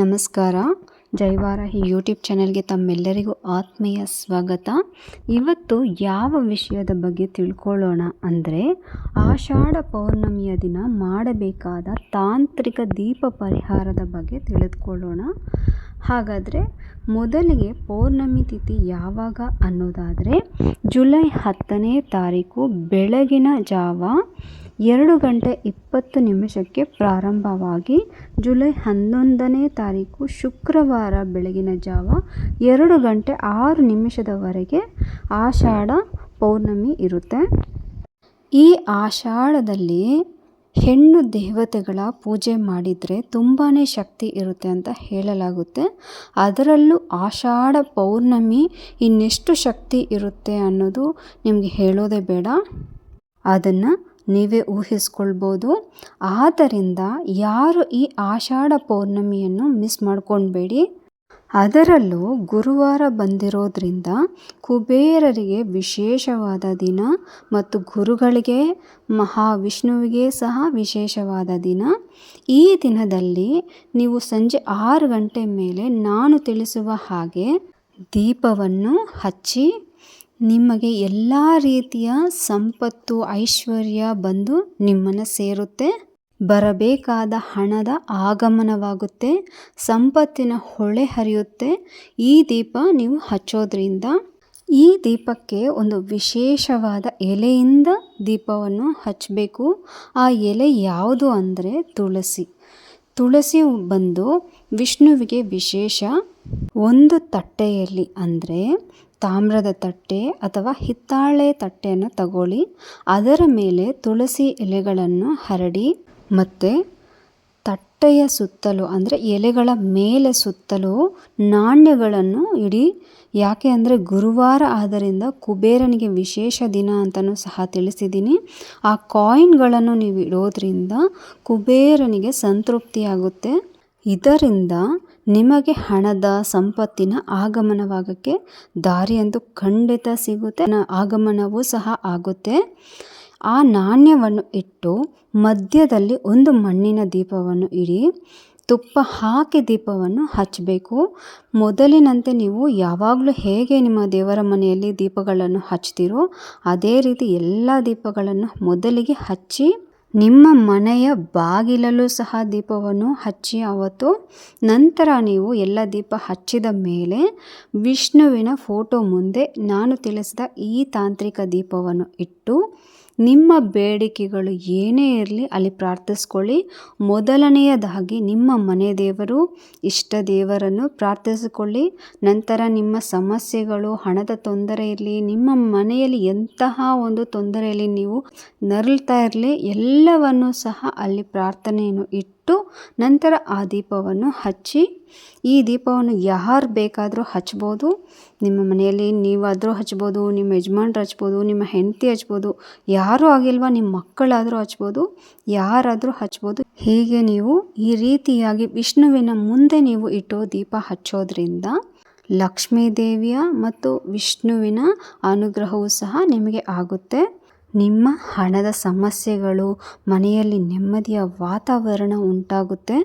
ನಮಸ್ಕಾರ. ಜೈವಾರಾಹಿ ಯೂಟ್ಯೂಬ್ ಚಾನೆಲ್ಗೆ ತಮ್ಮೆಲ್ಲರಿಗೂ ಆತ್ಮೀಯ ಸ್ವಾಗತ. ಇವತ್ತು ಯಾವ ವಿಷಯದ ಬಗ್ಗೆ ತಿಳ್ಕೊಳ್ಳೋಣ ಅಂದರೆ ಆಷಾಢ ಪೌರ್ಣಮಿಯ ದಿನ ಮಾಡಬೇಕಾದ ತಾಂತ್ರಿಕ ದೀಪ ಪರಿಹಾರದ ಬಗ್ಗೆ ತಿಳಿದುಕೊಳ್ಳೋಣ. ಹಾಗಾದರೆ ಮೊದಲಿಗೆ ಪೌರ್ಣಮಿ ತಿಥಿ ಯಾವಾಗ ಅನ್ನೋದಾದರೆ ಜುಲೈ ಹತ್ತನೇ ತಾರೀಕು ಬೆಳಗಿನ ಜಾವ ಎರಡು ಗಂಟೆ ಇಪ್ಪತ್ತು ನಿಮಿಷಕ್ಕೆ ಪ್ರಾರಂಭವಾಗಿ ಜುಲೈ ಹನ್ನೊಂದನೇ ತಾರೀಕು ಶುಕ್ರವಾರ ಬೆಳಗಿನ ಜಾವ ಎರಡು ಗಂಟೆ ಆರು ನಿಮಿಷದವರೆಗೆ ಆಷಾಢ ಪೌರ್ಣಮಿ ಇರುತ್ತೆ. ಈ ಆಷಾಢದಲ್ಲಿ ಹೆಣ್ಣು ದೇವತೆಗಳ ಪೂಜೆ ಮಾಡಿದರೆ ತುಂಬಾ ಶಕ್ತಿ ಇರುತ್ತೆ ಅಂತ ಹೇಳಲಾಗುತ್ತೆ. ಅದರಲ್ಲೂ ಆಷಾಢ ಪೌರ್ಣಮಿ ಇನ್ನೆಷ್ಟು ಶಕ್ತಿ ಇರುತ್ತೆ ಅನ್ನೋದು ನಿಮಗೆ ಹೇಳೋದೇ ಬೇಡ. ಅದನ್ನು ನೀವೇ ಊಹಿಸ್ಕೊಳ್ಬೋದು. ಆದ್ದರಿಂದ ಯಾರು ಈ ಆಷಾಢ ಪೌರ್ಣಮಿಯನ್ನು ಮಿಸ್ ಮಾಡ್ಕೊಳ್ಬೇಡಿ ಅದರಲ್ಲೂ ಗುರುವಾರ ಬಂದಿರೋದ್ರಿಂದ ಕುಬೇರರಿಗೆ ವಿಶೇಷವಾದ ದಿನ ಮತ್ತು ಗುರುಗಳಿಗೆ, ಮಹಾವಿಷ್ಣುವಿಗೆ ಸಹ ವಿಶೇಷವಾದ ದಿನ. ಈ ದಿನದಲ್ಲಿ ನೀವು ಸಂಜೆ ಆರು ಗಂಟೆ ಮೇಲೆ ನಾನು ತಿಳಿಸುವ ಹಾಗೆ ದೀಪವನ್ನು ಹಚ್ಚಿ ನಿಮಗೆ ಎಲ್ಲ ರೀತಿಯ ಸಂಪತ್ತು, ಐಶ್ವರ್ಯ ಬಂದು ನಿಮ್ಮನ್ನು ಸೇರುತ್ತೆ. ಬರಬೇಕಾದ ಹಣದ ಆಗಮನವಾಗುತ್ತೆ, ಸಂಪತ್ತಿನ ಹೊಳೆ ಹರಿಯುತ್ತೆ. ಈ ದೀಪ ನೀವು ಹಚ್ಚೋದ್ರಿಂದ ಈ ದೀಪಕ್ಕೆ ಒಂದು ವಿಶೇಷವಾದ ಎಲೆಯಿಂದ ದೀಪವನ್ನು ಹಚ್ಚಬೇಕು. ಆ ಎಲೆ ಯಾವುದು ಅಂದರೆ ತುಳಸಿ. ತುಳಸಿ ಬಂದು ವಿಷ್ಣುವಿಗೆ ವಿಶೇಷ. ಒಂದು ತಟ್ಟೆಯಲ್ಲಿ ಅಂದರೆ ತಾಮ್ರದ ತಟ್ಟೆ ಅಥವಾ ಹಿತ್ತಾಳೆ ತಟ್ಟೆಯನ್ನು ತಗೊಳ್ಳಿ. ಅದರ ಮೇಲೆ ತುಳಸಿ ಎಲೆಗಳನ್ನು ಹರಡಿ ಮತ್ತು ತಟ್ಟೆಯ ಸುತ್ತಲೂ, ಅಂದರೆ ಎಲೆಗಳ ಮೇಲೆ ಸುತ್ತಲೂ ನಾಣ್ಯಗಳನ್ನು ಇಡಿ. ಯಾಕೆ ಅಂದರೆ ಗುರುವಾರ ಆದ್ದರಿಂದ ಕುಬೇರನಿಗೆ ವಿಶೇಷ ದಿನ ಅಂತಲೂ ಸಹ ತಿಳಿಸಿದ್ದೀನಿ. ಆ ಕಾಯಿನ್ಗಳನ್ನು ನೀವು ಇಡೋದ್ರಿಂದ ಕುಬೇರನಿಗೆ ಸಂತೃಪ್ತಿಯಾಗುತ್ತೆ. ಇದರಿಂದ ನಿಮಗೆ ಹಣದ ಸಂಪತ್ತಿನ ಆಗಮನವಾಗಕ್ಕೆ ದಾರಿಯಂತೂ ಖಂಡಿತ ಸಿಗುತ್ತೆ. ಆಗಮನವೂ ಸಹ ಆಗುತ್ತೆ. ಆ ನಾಣ್ಯವನ್ನು ಇಟ್ಟು ಮಧ್ಯದಲ್ಲಿ ಒಂದು ಮಣ್ಣಿನ ದೀಪವನ್ನು ಇಡಿ, ತುಪ್ಪ ಹಾಕಿ ದೀಪವನ್ನು ಹಚ್ಚಬೇಕು ಮೊದಲಿನಂತೆ ನೀವು ಯಾವಾಗಲೂ ಹೇಗೆ ನಿಮ್ಮ ದೇವರ ಮನೆಯಲ್ಲಿ ದೀಪಗಳನ್ನು ಹಚ್ತೀರೋ, ಅದೇ ರೀತಿ ಎಲ್ಲ ದೀಪಗಳನ್ನು ಮೊದಲಿಗೆ ಹಚ್ಚಿ ನಿಮ್ಮ ಮನೆಯ ಬಾಗಿಲಲ್ಲೂ ಸಹ ದೀಪವನ್ನು ಹಚ್ಚಿ ಆವತ್ತು ನಂತರ ನೀವು ಎಲ್ಲ ದೀಪ ಹಚ್ಚಿದ ಮೇಲೆ ವಿಷ್ಣುವಿನ ಫೋಟೋ ಮುಂದೆ ನಾನು ತಿಳಿಸಿದ ಈ ತಾಂತ್ರಿಕ ದೀಪವನ್ನು ಇಟ್ಟು ನಿಮ್ಮ ಬೇಡಿಕೆಗಳು ಏನೇ ಇರಲಿ ಅಲ್ಲಿ ಪ್ರಾರ್ಥಿಸ್ಕೊಳ್ಳಿ. ಮೊದಲನೆಯದಾಗಿ ನಿಮ್ಮ ಮನೆ ದೇವರು, ಇಷ್ಟ ದೇವರನ್ನು ಪ್ರಾರ್ಥಿಸಿಕೊಳ್ಳಿ. ನಂತರ ನಿಮ್ಮ ಸಮಸ್ಯೆಗಳು, ಹಣದ ತೊಂದರೆ ಇರಲಿ, ನಿಮ್ಮ ಮನೆಯಲ್ಲಿ ಎಂತಹ ಒಂದು ತೊಂದರೆಯಲ್ಲಿ ನೀವು ನರಳ್ತಾ ಇರಲಿ ಎಲ್ಲವನ್ನು ಸಹ ಅಲ್ಲಿ ಪ್ರಾರ್ಥನೆಯನ್ನು ಇಟ್ಟು ನಂತರ ಆ ದೀಪವನ್ನು ಹಚ್ಚಿ, ಈ ದೀಪವನ್ನು ಯಾರು ಬೇಕಾದರೂ ಹಚ್ಬೋದು. ನಿಮ್ಮ ಮನೆಯಲ್ಲಿ ನೀವಾದರೂ ಹಚ್ಬೋದು, ನಿಮ್ಮ ಯಜಮಾನ್ರು ಹಚ್ಬೋದು, ನಿಮ್ಮ ಹೆಂಡತಿ ಹಚ್ಬೋದು, ಯಾರೂ ಆಗಿಲ್ವಾ, ನಿಮ್ಮ ಮಕ್ಕಳಾದರೂ ಹಚ್ಬೋದು, ಯಾರಾದರೂ ಹಚ್ಬೋದು. ಹೀಗೆ ನೀವು ಈ ರೀತಿಯಾಗಿ ವಿಷ್ಣುವಿನ ಮುಂದೆ ನೀವು ಇಟ್ಟು ದೀಪ ಹಚ್ಚೋದ್ರಿಂದ ಲಕ್ಷ್ಮೀ ದೇವಿಯ ಮತ್ತು ವಿಷ್ಣುವಿನ ಅನುಗ್ರಹವೂ ಸಹ ನಿಮಗೆ ಆಗುತ್ತೆ. ನಿಮ್ಮ ಹಣದ ಸಮಸ್ಯೆಗಳು ಮನೆಯಲ್ಲಿ ನೆಮ್ಮದಿಯ ವಾತಾವರಣ ಉಂಟಾಗುತ್ತೆ.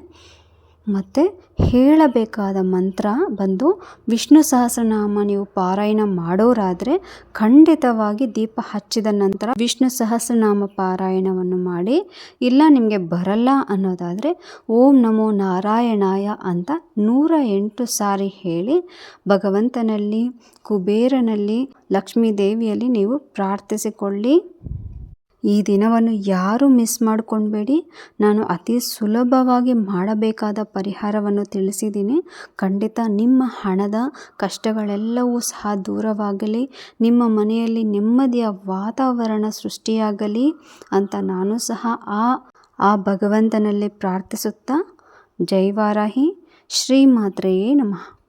ಮತ್ತು ಹೇಳಬೇಕಾದ ಮಂತ್ರ ಬಂದು ವಿಷ್ಣು ಸಹಸ್ರನಾಮ ನೀವು ಪಾರಾಯಣ ಮಾಡೋರಾದರೆ ಖಂಡಿತವಾಗಿ ದೀಪ ಹಚ್ಚಿದ ನಂತರ ವಿಷ್ಣು ಸಹಸ್ರನಾಮ ಪಾರಾಯಣವನ್ನು ಮಾಡಿ, ಇಲ್ಲ ನಿಮಗೆ ಬರಲ್ಲ ಅನ್ನೋದಾದರೆ ಓಂ ನಮೋ ನಾರಾಯಣಾಯ ಅಂತ ನೂರ ಎಂಟು ಸಾರಿ ಹೇಳಿ ಭಗವಂತನಲ್ಲಿ, ಕುಬೇರನಲ್ಲಿ ಲಕ್ಷ್ಮೀ ದೇವಿಯಲ್ಲಿ ನೀವು ಪ್ರಾರ್ಥಿಸಿಕೊಳ್ಳಿ. ಈ ದಿನವನ್ನು ಯಾರು ಮಿಸ್ ಮಾಡ್ಕೊಳ್ಬೇಡಿ ನಾನು ಅತಿ ಸುಲಭವಾಗಿ ಮಾಡಬೇಕಾದ ಪರಿಹಾರವನ್ನು ತಿಳಿಸಿದ್ದೀನಿ. ಖಂಡಿತ ನಿಮ್ಮ ಹಣದ ಕಷ್ಟಗಳೆಲ್ಲವೂ ಸಹ ದೂರವಾಗಲಿ, ನಿಮ್ಮ ಮನೆಯಲ್ಲಿ ನೆಮ್ಮದಿಯ ವಾತಾವರಣ ಸೃಷ್ಟಿಯಾಗಲಿ ಅಂತ ನಾನು ಸಹ ಆ ಆ ಭಗವಂತನಲ್ಲಿ ಪ್ರಾರ್ಥಿಸುತ್ತಾ ಜೈವಾರಾಹಿ ಶ್ರೀ ಮಾತ್ರೆಯೇ ನಮಃ.